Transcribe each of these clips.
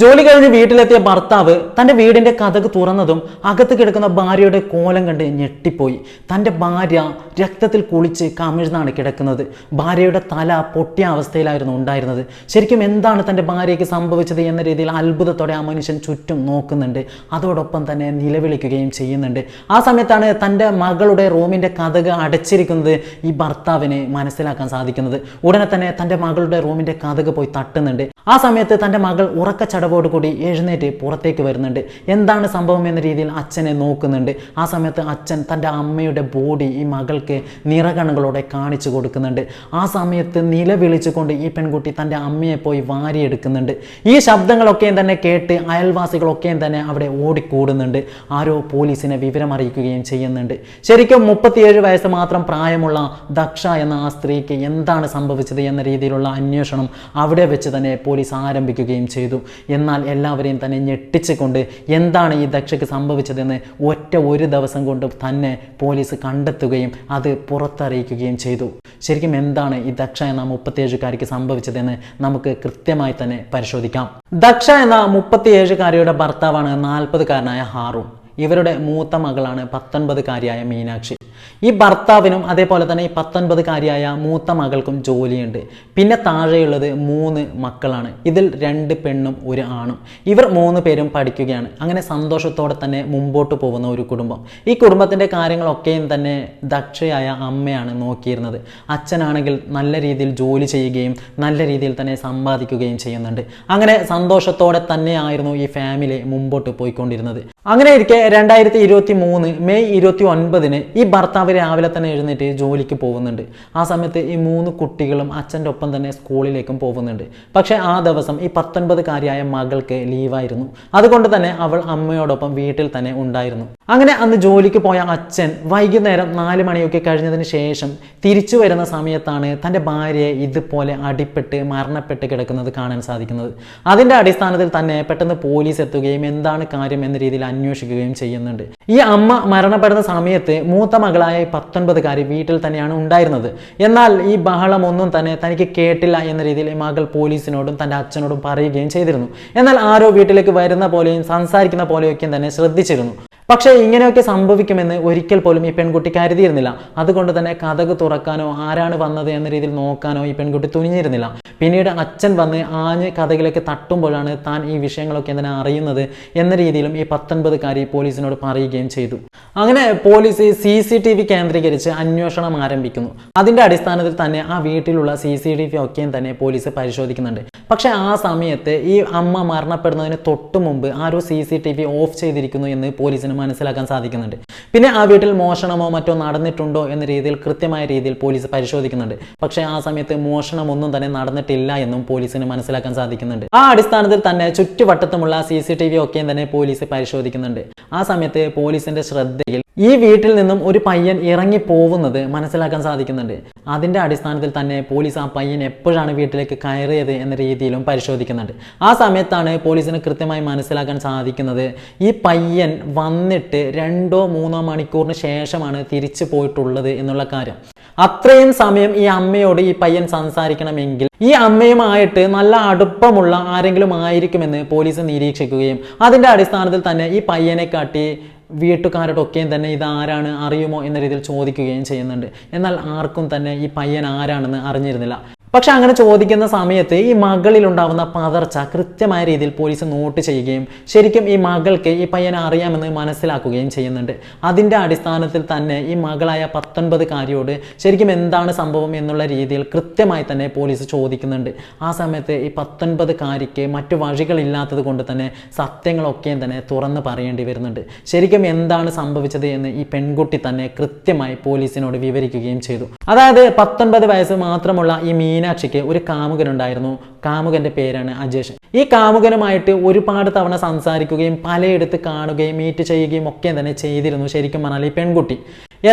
ജോലി കഴിഞ്ഞ് വീട്ടിലെത്തിയ ഭർത്താവ് തന്റെ വീടിന്റെ കഥക് തുറന്നതും അകത്ത് കിടക്കുന്ന ഭാര്യയുടെ കോലം കണ്ട് ഞെട്ടിപ്പോയി. തന്റെ ഭാര്യ രക്തത്തിൽ കുളിച്ച് കമിഴ്ന്നാണ് കിടക്കുന്നത്. ഭാര്യയുടെ തല പൊട്ടിയ അവസ്ഥയിലായിരുന്നു ഉണ്ടായിരുന്നത്. ശരിക്കും എന്താണ് തന്റെ ഭാര്യയ്ക്ക് സംഭവിച്ചത് എന്ന രീതിയിൽ അത്ഭുതത്തോടെ ആ മനുഷ്യൻ ചുറ്റും നോക്കുന്നുണ്ട്. അതോടൊപ്പം തന്നെ നിലവിളിക്കുകയും ചെയ്യുന്നുണ്ട്. ആ സമയത്താണ് തന്റെ മകളുടെ റൂമിന്റെ കഥക് അടച്ചിരിക്കുന്നത് ഈ ഭർത്താവിനെ മനസ്സിലാക്കാൻ സാധിക്കുന്നത്. ഉടനെ തന്നെ തന്റെ മകളുടെ റൂമിന്റെ കഥക് പോയി തട്ടുന്നുണ്ട്. ആ സമയത്ത് തന്റെ മകൾ ഉറക്കച്ചടവോട് കൂടി എഴുന്നേറ്റ് പുറത്തേക്ക് വരുന്നുണ്ട്. എന്താണ് സംഭവം എന്ന രീതിയിൽ അച്ഛനെ നോക്കുന്നുണ്ട്. ആ സമയത്ത് അച്ഛൻ തന്റെ അമ്മയുടെ ബോഡി ഈ മകൾക്ക് നിറകണുകളോടെ കാണിച്ചു കൊടുക്കുന്നുണ്ട്. ആ സമയത്ത് നിലവിളിച്ചുകൊണ്ട് ഈ പെൺകുട്ടി തന്റെ അമ്മയെ പോയി വാരിയെടുക്കുന്നുണ്ട്. ഈ ശബ്ദങ്ങളൊക്കെയും തന്നെ കേട്ട് അയൽവാസികളൊക്കെയും തന്നെ അവിടെ ഓടിക്കൂടുന്നുണ്ട്. ആരോ പോലീസിനെ വിവരം അറിയിക്കുകയും ചെയ്യുന്നുണ്ട്. ശരിക്കും മുപ്പത്തിയേഴ് വയസ്സ് മാത്രം പ്രായമുള്ള ദക്ഷ എന്ന ആ സ്ത്രീക്ക് എന്താണ് സംഭവിച്ചത് എന്ന രീതിയിലുള്ള അന്വേഷണം അവിടെ വെച്ച് തന്നെ പോലീസ് ആരംഭിക്കുകയും ചെയ്തു. എന്നാൽ എല്ലാവരെയും തന്നെ ഞെട്ടിച്ചുകൊണ്ട് എന്താണ് ഈ ദക്ഷയ്ക്ക് സംഭവിച്ചതെന്ന് ഒറ്റ ഒരു ദിവസം കൊണ്ട് തന്നെ പോലീസ് കണ്ടെത്തുകയും അത് പുറത്തറിയിക്കുകയും ചെയ്തു. ശരിക്കും എന്താണ് ഈ ദക്ഷ എന്ന മുപ്പത്തിയേഴുകാരിക്ക് സംഭവിച്ചതെന്ന് നമുക്ക് കൃത്യമായി തന്നെ പരിശോധിക്കാം. ദക്ഷ എന്ന മുപ്പത്തിയേഴുകാരിയുടെ ഭർത്താവാണ് നാൽപ്പതുകാരനായ ഹാറൂൺ. ഇവരുടെ മൂത്ത മകളാണ് പത്തൊൻപതുകാരിയായ മീനാക്ഷി. ഈ ഭർത്താവിനും അതേപോലെ തന്നെ ഈ പത്തൊൻപതുകാരിയായ മൂത്ത മകൾക്കും ജോലിയുണ്ട്. പിന്നെ താഴെയുള്ളത് മൂന്ന് മക്കളാണ്. ഇതിൽ രണ്ട് പെണ്ണും ഒരു ആണും. ഇവർ മൂന്ന് പേരും പഠിക്കുകയാണ്. അങ്ങനെ സന്തോഷത്തോടെ തന്നെ മുമ്പോട്ട് പോകുന്ന ഒരു കുടുംബം. ഈ കുടുംബത്തിന്റെ കാര്യങ്ങളൊക്കെയും തന്നെ ദക്ഷയായ അമ്മയാണ് നോക്കിയിരുന്നത്. അച്ഛനാണെങ്കിൽ നല്ല രീതിയിൽ ജോലി ചെയ്യുകയും നല്ല രീതിയിൽ തന്നെ സമ്പാദിക്കുകയും ചെയ്യുന്നുണ്ട്. അങ്ങനെ സന്തോഷത്തോടെ തന്നെയായിരുന്നു ഈ ഫാമിലി മുമ്പോട്ട് പോയിക്കൊണ്ടിരുന്നത്. അങ്ങനെ ഇരിക്കെ രണ്ടായിരത്തി ഇരുപത്തി മൂന്ന് മെയ് ഇരുപത്തി ഒൻപതിന് ഈ ഭർത്താവ് രാവിലെ തന്നെ എഴുന്നേറ്റ് ജോലിക്ക് പോകുന്നുണ്ട്. ആ സമയത്ത് ഈ മൂന്ന് കുട്ടികളും അച്ഛന്റെ ഒപ്പം തന്നെ സ്കൂളിലേക്കും പോകുന്നുണ്ട്. പക്ഷേ ആ ദിവസം ഈ പത്തൊൻപതുകാരിയായ മകൾക്ക് ലീവായിരുന്നു. അതുകൊണ്ട് തന്നെ അവൾ അമ്മയോടൊപ്പം വീട്ടിൽ തന്നെ ഉണ്ടായിരുന്നു. അങ്ങനെ അന്ന് ജോലിക്ക് പോയ അച്ഛൻ വൈകുന്നേരം നാല് മണിയൊക്കെ കഴിഞ്ഞതിന് ശേഷം തിരിച്ചു വരുന്ന സമയത്താണ് തന്റെ ഭാര്യയെ ഇതുപോലെ അടിപ്പെട്ട് മരണപ്പെട്ട് കിടക്കുന്നത് കാണാൻ സാധിക്കുന്നത്. അതിന്റെ അടിസ്ഥാനത്തിൽ തന്നെ പെട്ടെന്ന് പോലീസ് എത്തുകയും എന്താണ് കാര്യം എന്ന രീതിയിൽ അന്വേഷിക്കുകയും ചെയ്യുന്നുണ്ട്. ഈ അമ്മ മരണപ്പെടുന്ന സമയത്ത് മൂത്ത മകളായ പത്തൊൻപതുകാരി വീട്ടിൽ തന്നെയാണ് ഉണ്ടായിരുന്നത്. എന്നാൽ ഈ ബഹളം ഒന്നും തന്നെ തനിക്ക് കേട്ടില്ല എന്ന രീതിയിൽ മകൾ പോലീസിനോടും തന്റെ അച്ഛനോടും പറയുകയും ചെയ്തിരുന്നു. എന്നാൽ ആരോ വീട്ടിലേക്ക് വരുന്ന പോലെയും സംസാരിക്കുന്ന പോലെയൊക്കെയും തന്നെ ശ്രദ്ധിച്ചിരുന്നു. പക്ഷേ ഇങ്ങനെയൊക്കെ സംഭവിക്കുമെന്ന് ഒരിക്കൽ പോലും ഈ പെൺകുട്ടി കരുതിയിരുന്നില്ല. അതുകൊണ്ട് തന്നെ കഥക് തുറക്കാനോ ആരാണ് വന്നത് എന്ന രീതിയിൽ നോക്കാനോ ഈ പെൺകുട്ടി തുനിഞ്ഞിരുന്നില്ല. പിന്നീട് അച്ഛൻ വന്ന് ആഞ്ഞ് കഥകിലേക്ക് തട്ടുമ്പോഴാണ് താൻ ഈ വിഷയങ്ങളൊക്കെ എന്തിനാ അറിയുന്നത് എന്ന രീതിയിലും ഈ പത്തൊൻപതുകാരി പോലീസിനോട് പറയുകയും ചെയ്തു. അങ്ങനെ police C C T V കേന്ദ്രീകരിച്ച് അന്വേഷണം ആരംഭിക്കുന്നു. അതിന്റെ അടിസ്ഥാനത്തിൽ തന്നെ ആ വീട്ടിലുള്ള സി സി ടി വി ഒക്കെയും തന്നെ പോലീസ് പരിശോധിക്കുന്നുണ്ട്. പക്ഷേ ആ സമയത്ത് ഈ അമ്മ മരണപ്പെടുന്നതിന് തൊട്ട് മുമ്പ് ആരോ C C T V off ചെയ്തിരിക്കുന്നു എന്ന് പോലീസിന് മനസ്സിലാക്കാൻ സാധിക്കുന്നുണ്ട്. പിന്നെ ആ വീട്ടിൽ മോഷണമോ മറ്റോ നടന്നിട്ടുണ്ടോ എന്ന രീതിയിൽ കൃത്യമായ രീതിയിൽ പോലീസ് പരിശോധിക്കുന്നുണ്ട്. പക്ഷേ ആ സമയത്ത് മോഷണമൊന്നും തന്നെ നടന്നിട്ടില്ല എന്നും പോലീസിന് മനസ്സിലാക്കാൻ സാധിക്കുന്നുണ്ട്. ആ അടിസ്ഥാനത്തിൽ തന്നെ ചുറ്റുവട്ടത്തുമുള്ള സി സി ടി വി ഒക്കെയും തന്നെ പോലീസ് പരിശോധിക്കുന്നുണ്ട്. ആ സമയത്ത് പോലീസിന്റെ ശ്രദ്ധയിൽ ഈ വീട്ടിൽ നിന്നും ഒരു പയ്യൻ ഇറങ്ങി പോകുന്നത് മനസ്സിലാക്കാൻ സാധിക്കുന്നുണ്ട്. അതിന്റെ അടിസ്ഥാനത്തിൽ തന്നെ പോലീസ് ആ പയ്യൻ എപ്പോഴാണ് വീട്ടിലേക്ക് കയറിയത് എന്ന രീതിയിലും പരിശോധിക്കുന്നുണ്ട്. ആ സമയത്താണ് പോലീസിന് കൃത്യമായി മനസ്സിലാക്കാൻ സാധിക്കുന്നത് ഈ പയ്യൻ വന്നിട്ട് രണ്ടോ മൂന്നോ മണിക്കൂറിന് ശേഷമാണ് തിരിച്ചു പോയിട്ടുള്ളത് എന്നുള്ള കാര്യം. അത്രയും സമയം ഈ അമ്മയോട് ഈ പയ്യൻ സംസാരിക്കണമെങ്കിൽ ഈ അമ്മയുമായിട്ട് നല്ല അടുപ്പമുള്ള ആരെങ്കിലും ആയിരിക്കുമെന്ന് പോലീസ് നിരീക്ഷിക്കുകയും അതിന്റെ അടിസ്ഥാനത്തിൽ തന്നെ ഈ പയ്യനെ കാട്ടി വീട്ടുകാരോടൊക്കെയും തന്നെ ഇത് ആരാണ് അറിയുമോ എന്ന രീതിയിൽ ചോദിക്കുകയും ചെയ്യുന്നുണ്ട്. എന്നാൽ ആർക്കും തന്നെ ഈ പയ്യൻ ആരാണെന്ന് അറിഞ്ഞിരുന്നില്ല. പക്ഷെ അങ്ങനെ ചോദിക്കുന്ന സമയത്ത് ഈ മകളിൽ ഉണ്ടാവുന്ന പതർച്ച കൃത്യമായ രീതിയിൽ പോലീസ് നോട്ട് ചെയ്യുകയും ശരിക്കും ഈ മകൾക്ക് ഈ പയ്യനെ അറിയാമെന്ന് മനസ്സിലാക്കുകയും ചെയ്യുന്നുണ്ട്. അതിന്റെ അടിസ്ഥാനത്തിൽ തന്നെ ഈ മകളായ പത്തൊൻപത് കാര്യോട് ശരിക്കും എന്താണ് സംഭവം എന്നുള്ള രീതിയിൽ കൃത്യമായി തന്നെ പോലീസ് ചോദിക്കുന്നുണ്ട്. ആ സമയത്ത് ഈ പത്തൊൻപത് കാരിക്ക് മറ്റു വഴികളില്ലാത്തത് കൊണ്ട് തന്നെ സത്യങ്ങളൊക്കെയും തന്നെ തുറന്ന് പറയേണ്ടി വരുന്നുണ്ട്. ശരിക്കും എന്താണ് സംഭവിച്ചത് എന്ന് ഈ പെൺകുട്ടി തന്നെ കൃത്യമായി പോലീസിനോട് വിവരിക്കുകയും ചെയ്തു. അതായത് പത്തൊൻപത് വയസ്സ് മാത്രമുള്ള ഈ മീനാക്ഷിക്ക് ഒരു കാമുകനുണ്ടായിരുന്നു. കാമുകന്റെ പേരാണ് അജേഷ്. ഈ കാമുകനുമായിട്ട് ഒരുപാട് തവണ സംസാരിക്കുകയും പലയിടത്ത് കാണുകയും മീറ്റ് ചെയ്യുകയും ഒക്കെ തന്നെ ചെയ്തിരുന്നു ശരിക്കും പറഞ്ഞാൽ ഈ പെൺകുട്ടി.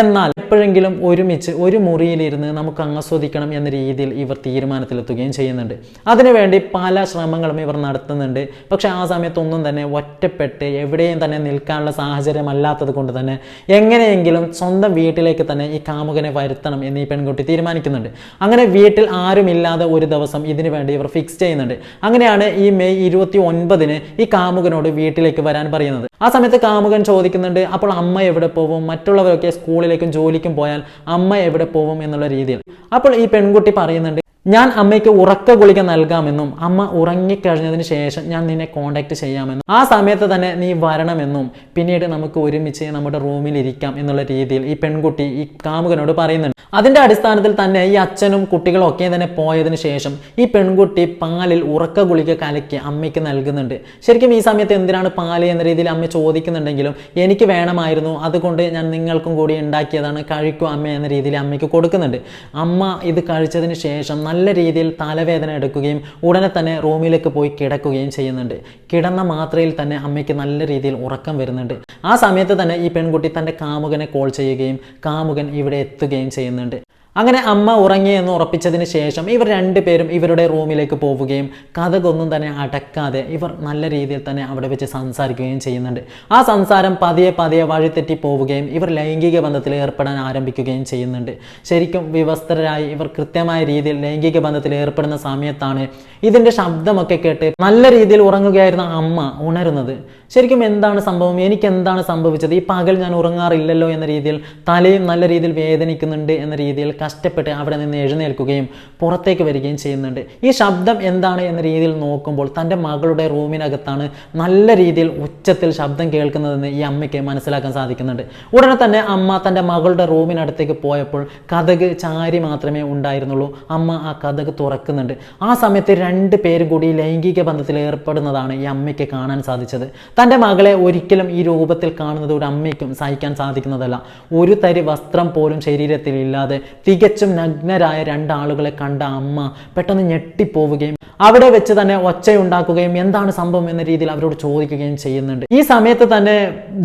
എന്നാൽ എപ്പോഴെങ്കിലും ഒരുമിച്ച് ഒരു മുറിയിലിരുന്ന് നമുക്ക് ആസ്വദിക്കണം എന്ന രീതിയിൽ ഇവർ തീരുമാനത്തിലെത്തുകയും ചെയ്യുന്നുണ്ട്. അതിനുവേണ്ടി പല ശ്രമങ്ങളും ഇവർ നടത്തുന്നുണ്ട്. പക്ഷെ ആ സമയത്തൊന്നും തന്നെ ഒറ്റപ്പെട്ട് എവിടെയും തന്നെ നിൽക്കാനുള്ള സാഹചര്യം അല്ലാത്തത് കൊണ്ട് തന്നെ എങ്ങനെയെങ്കിലും സ്വന്തം വീട്ടിലേക്ക് തന്നെ ഈ കാമുകനെ വരുത്തണം എന്ന് ഈ പെൺകുട്ടി തീരുമാനിക്കുന്നുണ്ട്. അങ്ങനെ വീട്ടിൽ ആരുമില്ലാതെ ഒരു ദിവസം ഇതിനു വേണ്ടി ഇവർ ഫിക്സ് ചെയ്യുന്നുണ്ട്. അങ്ങനെയാണ് ഈ മെയ് ഇരുപത്തി ഒൻപതിന് ഈ കാമുകനോട് വീട്ടിലേക്ക് വരാൻ പറയുന്നത്. ആ സമയത്ത് കാമുകൻ ചോദിക്കുന്നുണ്ട് അപ്പോൾ അമ്മ എവിടെ പോവും? മറ്റുള്ളവരൊക്കെ സ്കൂളിലേക്കും ജോലിക്കും പോയാൽ അമ്മ എവിടെ പോവും? എന്നുള്ള രീതിയിൽ. അപ്പോൾ ഈ പെൺകുട്ടി പറയുന്നുണ്ട് ഞാൻ അമ്മയ്ക്ക് ഉറക്ക ഗുളിക നൽകാമെന്നും അമ്മ ഉറങ്ങിക്കഴിഞ്ഞതിന് ശേഷം ഞാൻ നിന്നെ കോണ്ടാക്ട് ചെയ്യാമെന്നും. ആ സമയത്ത് തന്നെ നീ വരണമെന്നും. പിന്നീട് നമുക്ക് ഒരുമിച്ച് നമ്മുടെ റൂമിൽ ഇരിക്കാം എന്നുള്ള രീതിയിൽ ഈ പെൺകുട്ടി ഈ കാമുകനോട് പറയുന്നുണ്ട്. അതിന്റെ അടിസ്ഥാനത്തിൽ തന്നെ ഈ അച്ഛനും കുട്ടികളും ഒക്കെ തന്നെ പോയതിനു ശേഷം ഈ പെൺകുട്ടി പാലിൽ ഉറക്ക ഗുളിക കലക്കി അമ്മയ്ക്ക് നൽകുന്നുണ്ട്. ശരിക്കും ഈ സമയത്ത് എന്തിനാണ് പാൽ എന്ന രീതിയിൽ അമ്മ ചോദിക്കുന്നുണ്ടെങ്കിലും എനിക്ക് വേണമായിരുന്നു അതുകൊണ്ട് ഞാൻ നിങ്ങൾക്കും കൂടി ഉണ്ടാക്കിയതാണ് കഴിക്കും അമ്മ എന്ന രീതിയിൽ അമ്മയ്ക്ക് കൊടുക്കുന്നുണ്ട്. അമ്മ ഇത് കഴിച്ചതിന് ശേഷം നല്ല രീതിയിൽ തലവേദന എടുക്കുകയും ഉടനെ തന്നെ റൂമിലേക്ക് പോയി കിടക്കുകയും ചെയ്യുന്നുണ്ട്. കിടന്ന മാത്രയിൽ തന്നെ അമ്മയ്ക്ക് നല്ല രീതിയിൽ ഉറക്കം വരുന്നുണ്ട്. ആ സമയത്ത് തന്നെ ഈ പെൺകുട്ടി തന്റെ കാമുകനെ കോൾ ചെയ്യുകയും കാമുകൻ ഇവിടെ എത്തുകയും ചെയ്യുന്നുണ്ട്. അങ്ങനെ അമ്മ ഉറങ്ങി എന്ന് ഉറപ്പിച്ചതിന് ശേഷം ഇവർ രണ്ടുപേരും ഇവരുടെ റൂമിലേക്ക് പോവുകയും കഥകൊന്നും തന്നെ അടക്കാതെ ഇവർ നല്ല രീതിയിൽ തന്നെ അവിടെ വെച്ച് സംസാരിക്കുകയും ചെയ്യുന്നുണ്ട്. ആ സംസാരം പതിയെ പതിയെ വഴിതെറ്റി പോവുകയും ഇവർ ലൈംഗിക ബന്ധത്തിൽ ഏർപ്പെടാൻ ആരംഭിക്കുകയും ചെയ്യുന്നുണ്ട്. ശരിക്കും വിവസ്ത്രരായി ഇവർ കൃത്യമായ രീതിയിൽ ലൈംഗിക ബന്ധത്തിൽ ഏർപ്പെടുന്ന സമയത്താണ് ഇതിന്റെ ശബ്ദമൊക്കെ കേട്ട് നല്ല രീതിയിൽ ഉറങ്ങുകയായിരുന്ന അമ്മ ഉണരുന്നത്. ശരിക്കും എന്താണ് സംഭവം? എനിക്ക് എന്താണ് സംഭവിച്ചത്? ഈ പകൽ ഞാൻ ഉറങ്ങാറില്ലല്ലോ എന്ന രീതിയിൽ തലയും നല്ല രീതിയിൽ വേദനിക്കുന്നുണ്ട് എന്ന രീതിയിൽ കഷ്ടപ്പെട്ട് അവിടെ നിന്ന് എഴുന്നേൽക്കുകയും പുറത്തേക്ക് വരികയും ചെയ്യുന്നുണ്ട്. ഈ ശബ്ദം എന്താണ് എന്ന രീതിയിൽ നോക്കുമ്പോൾ തന്റെ മകളുടെ റൂമിനകത്താണ് നല്ല രീതിയിൽ ഉച്ചത്തിൽ ശബ്ദം കേൾക്കുന്നതെന്ന് ഈ അമ്മയ്ക്ക് മനസ്സിലാക്കാൻ സാധിക്കുന്നുണ്ട്. ഉടനെ തന്നെ അമ്മ തന്റെ മകളുടെ റൂമിനടുത്തേക്ക് പോയപ്പോൾ കഥക് ചാരി മാത്രമേ ഉണ്ടായിരുന്നുള്ളൂ. അമ്മ ആ കഥക് തുറക്കുന്നുണ്ട്. ആ സമയത്ത് രണ്ട് പേരും കൂടി ലൈംഗിക ബന്ധത്തിൽ ഏർപ്പെടുന്നതാണ് ഈ അമ്മയ്ക്ക് കാണാൻ സാധിച്ചത്. തന്റെ മകളെ ഒരിക്കലും ഈ രൂപത്തിൽ കാണുന്നത് ഒരു അമ്മയ്ക്കും സഹിക്കാൻ സാധിക്കുന്നതല്ല. ഒരു തരി വസ്ത്രം പോലും ശരീരത്തിൽ ഇല്ലാതെ തികച്ചും നഗ്നരായ രണ്ടാളുകളെ കണ്ട അമ്മ പെട്ടെന്ന് ഞെട്ടിപ്പോവുകയും അവിടെ വെച്ച് തന്നെ ഒച്ചയുണ്ടാക്കുകയും എന്താണ് സംഭവം എന്ന രീതിയിൽ അവരോട് ചോദിക്കുകയും ചെയ്യുന്നുണ്ട്. ഈ സമയത്ത് തന്നെ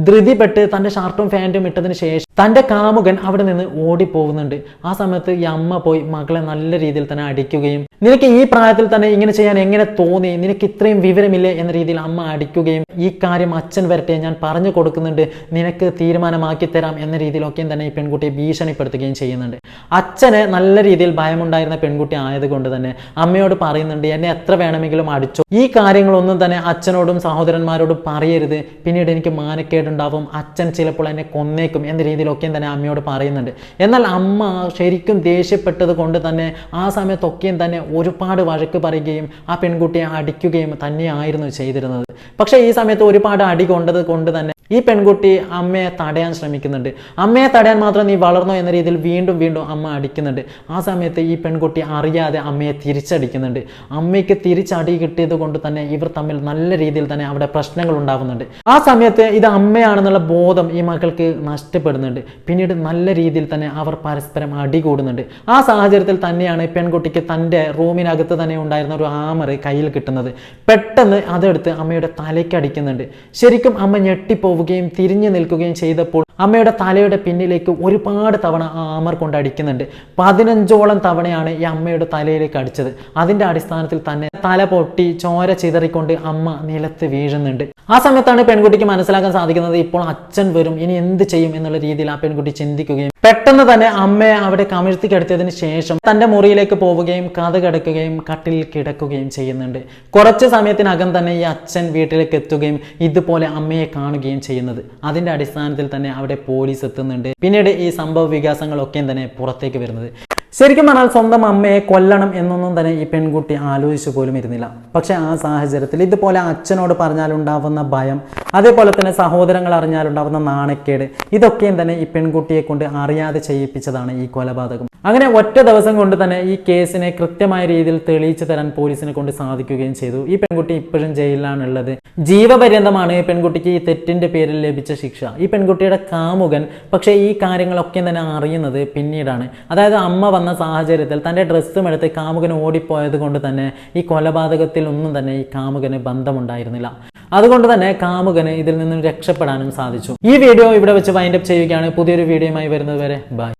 ധൃതിപ്പെട്ട് തന്റെ ഷർട്ടും ഫാന്റും ഇട്ടതിന് ശേഷം തന്റെ കാമുകൻ അവിടെ നിന്ന് ഓടിപ്പോകുന്നുണ്ട്. ആ സമയത്ത് ഈ അമ്മ പോയി മകളെ നല്ല രീതിയിൽ തന്നെ അടിക്കുകയും നിനക്ക് ഈ പ്രായത്തിൽ തന്നെ ഇങ്ങനെ ചെയ്യാൻ എങ്ങനെ തോന്നി? നിനക്ക് ഇത്രയും വിവരമില്ലേ? എന്ന രീതിയിൽ അമ്മ അടിക്കുകയും ഈ കാര്യം അച്ഛൻ വരട്ടെ ഞാൻ പറഞ്ഞു കൊടുക്കുന്നുണ്ട്. നിനക്ക് തീരുമാനമാക്കി തരാം എന്ന രീതിയിലൊക്കെയും തന്നെ ഈ പെൺകുട്ടിയെ ഭീഷണിപ്പെടുത്തുകയും ചെയ്യുന്നുണ്ട്. അച്ഛന് നല്ല രീതിയിൽ ഭയമുണ്ടായിരുന്ന പെൺകുട്ടി ആയതുകൊണ്ട് തന്നെ അമ്മയോട് പറയുന്നുണ്ട് എന്നെ എത്ര വേണമെങ്കിലും അടിച്ചോ. ഈ കാര്യങ്ങളൊന്നും തന്നെ അച്ഛനോടും സഹോദരന്മാരോടും പറയരുത്. പിന്നീട് എനിക്ക് മാനക്കേടുണ്ടാവും. അച്ഛൻ ചിലപ്പോൾ എന്നെ കൊന്നേക്കും എന്ന രീതിയിലൊക്കെയും തന്നെ അമ്മയോട് പറയുന്നുണ്ട്. എന്നാൽ അമ്മ ശരിക്കും ദേഷ്യപ്പെട്ടത് കൊണ്ട് തന്നെ ആ സമയത്തൊക്കെയും തന്നെ ഒരുപാട് വഴക്ക് പറയുകയും ആ പെൺകുട്ടിയെ അടിക്കുകയും തന്നെയായിരുന്നു ചെയ്തിരുന്നത്. പക്ഷേ ഈ സമയത്ത് ഒരുപാട് അടി കൊണ്ടത് കൊണ്ട് തന്നെ ഈ പെൺകുട്ടി അമ്മയെ തടയാൻ ശ്രമിക്കുന്നുണ്ട്. അമ്മയെ തടയാൻ മാത്രം നീ വളർന്നോ എന്ന രീതിയിൽ വീണ്ടും വീണ്ടും അമ്മ അടിക്കുന്നുണ്ട്. ആ സമയത്ത് ഈ പെൺകുട്ടി അറിയാതെ അമ്മയെ തിരിച്ചടിക്കുന്നുണ്ട്. അമ്മയ്ക്ക് തിരിച്ചടി കിട്ടിയത് കൊണ്ട് തന്നെ ഇവർ തമ്മിൽ നല്ല രീതിയിൽ തന്നെ അവിടെ പ്രശ്നങ്ങൾ ഉണ്ടാകുന്നുണ്ട് ആ സമയത്ത് ഇത് അമ്മയാണെന്നുള്ള ബോധം ഈ മക്കൾക്ക് നഷ്ടപ്പെടുന്നുണ്ട്. പിന്നീട് നല്ല രീതിയിൽ തന്നെ അവർ പരസ്പരം അടി കൂടുന്നുണ്ട്. ആ സാഹചര്യത്തിൽ തന്നെയാണ് പെൺകുട്ടിക്ക് തന്റെ റൂമിനകത്ത് തന്നെ ഉണ്ടായിരുന്ന ഒരു ആമറ് കയ്യിൽ കിട്ടുന്നത്. പെട്ടെന്ന് അതെടുത്ത് അമ്മയുടെ തലയ്ക്ക് അടിക്കുന്നുണ്ട്. ശരിക്കും അമ്മ ഞെട്ടിപ്പോവുകയും തിരിഞ്ഞു നിൽക്കുകയും ചെയ്തപ്പോൾ അമ്മയുടെ തലയുടെ പിന്നിലേക്ക് ഒരുപാട് തവണ ആ ആമർ കൊണ്ട് അടിക്കുന്നുണ്ട്. പതിനഞ്ചോളം തവണയാണ് ഈ അമ്മയുടെ തലയിലേക്ക് അടിച്ചത്. അതിന്റെ അടിസ്ഥാനത്തിൽ തന്നെ തല പൊട്ടി ചോര ചിതറിക്കൊണ്ട് അമ്മ നിലത്ത് വീഴുന്നുണ്ട്. ആ സമയത്താണ് പെൺകുട്ടിക്ക് മനസ്സിലാക്കാൻ സാധിക്കുന്നത് ഇപ്പോൾ അച്ഛൻ വരും ഇനി എന്ത് ചെയ്യും എന്നുള്ള രീതിയിൽ ആ പെൺകുട്ടി ചിന്തിക്കുകയും പെട്ടെന്ന് തന്നെ അമ്മയെ അവിടെ കമിഴ്ത്തി കിടത്തിയതിന് ശേഷം തന്റെ മുറിയിലേക്ക് പോവുകയും കഥ കിടക്കുകയും കട്ടിലിൽ കിടക്കുകയും ചെയ്യുന്നുണ്ട്. കുറച്ച് സമയത്തിനകം തന്നെ ഈ അച്ഛൻ വീട്ടിലേക്ക് എത്തുകയും ഇതുപോലെ അമ്മയെ കാണുകയും ചെയ്യുന്നത്. അതിന്റെ അടിസ്ഥാനത്തിൽ തന്നെ അവിടെ പോലീസ് എത്തുന്നുണ്ട്. പിന്നീട് ഈ സംഭവ വികാസങ്ങളൊക്കെയും തന്നെ പുറത്തേക്ക് വരുന്നത്. ശരിക്കും പറഞ്ഞാൽ സ്വന്തം അമ്മയെ കൊല്ലണം എന്നൊന്നും തന്നെ ഈ പെൺകുട്ടി ആലോചിച്ചു പോലും ഇരുന്നില്ല. പക്ഷെ ആ സാഹചര്യത്തിൽ ഇതുപോലെ അച്ഛനോട് പറഞ്ഞാലുണ്ടാവുന്ന ഭയം അതേപോലെ തന്നെ സഹോദരങ്ങൾ അറിഞ്ഞാലുണ്ടാവുന്ന നാണക്കേട് ഇതൊക്കെയും തന്നെ ഈ പെൺകുട്ടിയെ കൊണ്ട് അറിയാതെ ചെയ്യിപ്പിച്ചതാണ് ഈ കൊലപാതകം. അങ്ങനെ ഒറ്റ ദിവസം കൊണ്ട് തന്നെ ഈ കേസിനെ കൃത്യമായ രീതിയിൽ തെളിയിച്ചു തരാൻ പോലീസിനെ കൊണ്ട് സാധിക്കുകയും ചെയ്തു. ഈ പെൺകുട്ടി ഇപ്പോഴും ജയിലിലാണുള്ളത്. ജീവപര്യന്തമാണ് ഈ പെൺകുട്ടിക്ക് ഈ തെറ്റിന്റെ പേരിൽ ലഭിച്ച ശിക്ഷ. ഈ പെൺകുട്ടിയുടെ കാമുകൻ പക്ഷേ ഈ കാര്യങ്ങളൊക്കെ തന്നെ അറിയുന്നത് പിന്നീടാണ്. അതായത് അമ്മ വന്ന സാഹചര്യത്തിൽ തന്റെ ഡ്രസ്സും എടുത്ത് കാമുകൻ ഓടിപ്പോയത് കൊണ്ട് തന്നെ ഈ കൊലപാതകത്തിൽ ഒന്നും തന്നെ ഈ കാമുകന് ബന്ധമുണ്ടായിരുന്നില്ല. അതുകൊണ്ട് തന്നെ കാമുകന് ഇതിൽ നിന്നും രക്ഷപ്പെടാനും സാധിച്ചു. ഈ വീഡിയോ ഇവിടെ വെച്ച് വൈൻഡപ്പ് ചെയ്യുകയാണ്. പുതിയൊരു വീഡിയോയുമായി വരുന്നത് വരെ ബൈ